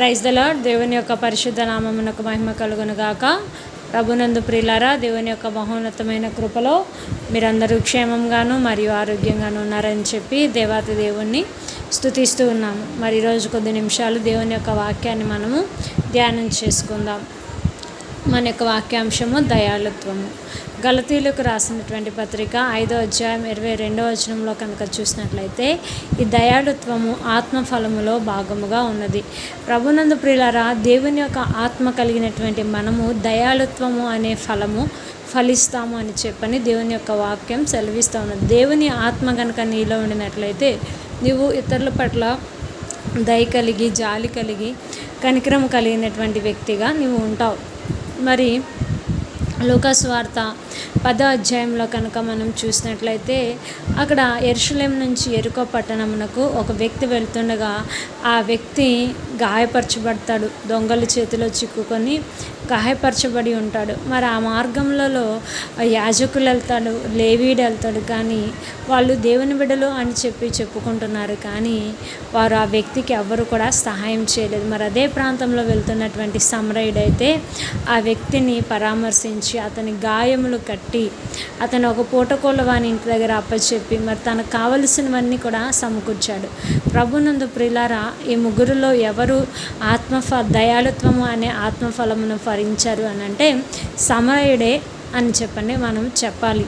Praise the దేవుని యొక్క పరిశుద్ధ నామమునకు మహిమ కలుగును గాక ప్రభునందు ప్రియులారా దేవుని యొక్క మహోన్నతమైన కృపలో మీరందరూ క్షేమంగాను మరియు ఆరోగ్యంగాను ఉన్నారని చెప్పి దేవాతి దేవుణ్ణి స్తుతిస్తూ ఉన్నాము. మరి ఈరోజు కొద్ది నిమిషాలు దేవుని యొక్క వాక్యాన్ని మనము ధ్యానం చేసుకుందాం. మన యొక్క వాక్యాంశము దయాళుత్వము. గలతీలకు రాసినటువంటి పత్రిక ఐదో అధ్యాయం ఇరవై రెండో వచనంలో కనుక చూసినట్లయితే ఈ దయాళుత్వము ఆత్మఫలములో భాగముగా ఉన్నది. ప్రభునందు ప్రియులరా దేవుని యొక్క ఆత్మ కలిగినటువంటి మనము దయాళుత్వము అనే ఫలము ఫలిస్తాము అని చెప్పని దేవుని యొక్క వాక్యం సెలవిస్తూ ఉన్నది. దేవుని ఆత్మ కనుక నీలో ఉండినట్లయితే నీవు ఇతరుల పట్ల దయ కలిగి జాలి కలిగి కనికరం కలిగినటువంటి వ్యక్తిగా నీవు ఉంటావు. మరి లూకాస్ పద పదో అధ్యాయంలో కనుక మనం చూసినట్లయితే అక్కడ ఎరుషులేం నుంచి ఎరుకో పట్టణమునకు ఒక వ్యక్తి వెళ్తుండగా ఆ వ్యక్తి గాయపరచబడతాడు. దొంగల చేతిలో చిక్కుకొని గాయపరచబడి ఉంటాడు. మరి ఆ మార్గంలో యాజకులు వెళ్తాడు లేవీడు వెళ్తాడు. కానీ వాళ్ళు దేవుని బిడ్డలు అని చెప్పి చెప్పుకుంటున్నారు. కానీ వారు ఆ వ్యక్తికి ఎవరు కూడా సహాయం చేయలేదు. మరి అదే ప్రాంతంలో వెళ్తున్నటువంటి సమరయుడైతే ఆ వ్యక్తిని పరామర్శించి అతని గాయములు కట్టి అతను ఒక పూటకోళ్ళ వాని ఇంటి దగ్గర అప్పచెప్పి మరి తనకు కావలసినవన్నీ కూడా సమకూర్చాడు. ప్రభునందు ప్రిలారా ఈ ముగ్గురులో ఎవరు ఆత్మఫ దయాళుత్వము అనే ఆత్మఫలమును ఫరించారు అని అంటే సమరయుడే అని చెప్పండి మనం చెప్పాలి.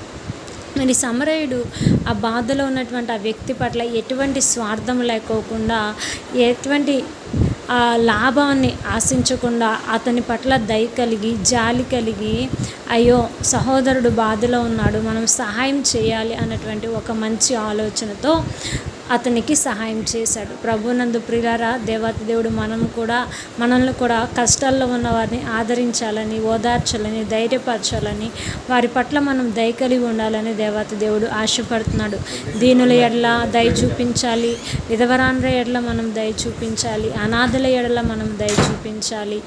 మరి సమరయుడు ఆ బాధలో ఉన్నటువంటి ఆ వ్యక్తి పట్ల ఎటువంటి స్వార్థం లేకోకుండా ఎటువంటి ఆ లాభాన్ని ఆశించకుండా అతని పట్ల దయ కలిగి జాలి కలిగి అయ్యో సహోదరుడు బాధలో ఉన్నాడు మనం సహాయం చేయాలి అన్నటువంటి ఒక మంచి ఆలోచనతో అతనికి సహాయం చేశాడు. ప్రభునందు ప్రియులారా దేవాతి దేవుడు మనం కూడా మనల్ని కూడా కష్టాల్లో ఉన్న వారిని ఆదరించాలని ఓదార్చాలని ధైర్యపరచాలని వారి పట్ల మనం దయ కలిగి ఉండాలని దేవత దేవుడు ఆశపడుతున్నాడు. దీనుల ఎడల దయ చూపించాలి విధవరాండ్ర ఎడల మనం దయ చూపించాలి అనాథల ఎడల మనం దయ చూపించాలి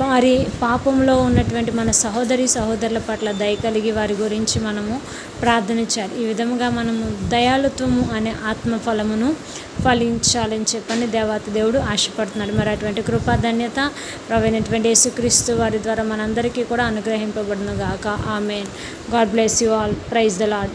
వారి పాపంలో ఉన్నటువంటి మన సహోదరి సహోదరుల పట్ల దయ కలిగి వారి గురించి మనము ప్రార్థన చేయాలి ఈ విధముగా మనము దయాలుత్వము అనే ఆత్మఫలమును ఫలించాలని చెప్పని దేవాత దేవుడు ఆశపడుతున్నాడు. మరి అటువంటి కృపాధాన్యత ప్రవైనటువంటి యేసుక్రీస్తు వారి ద్వారా మనందరికీ కూడా అనుగ్రహింపబడును గాక. Amen. God bless you all. Praise the Lord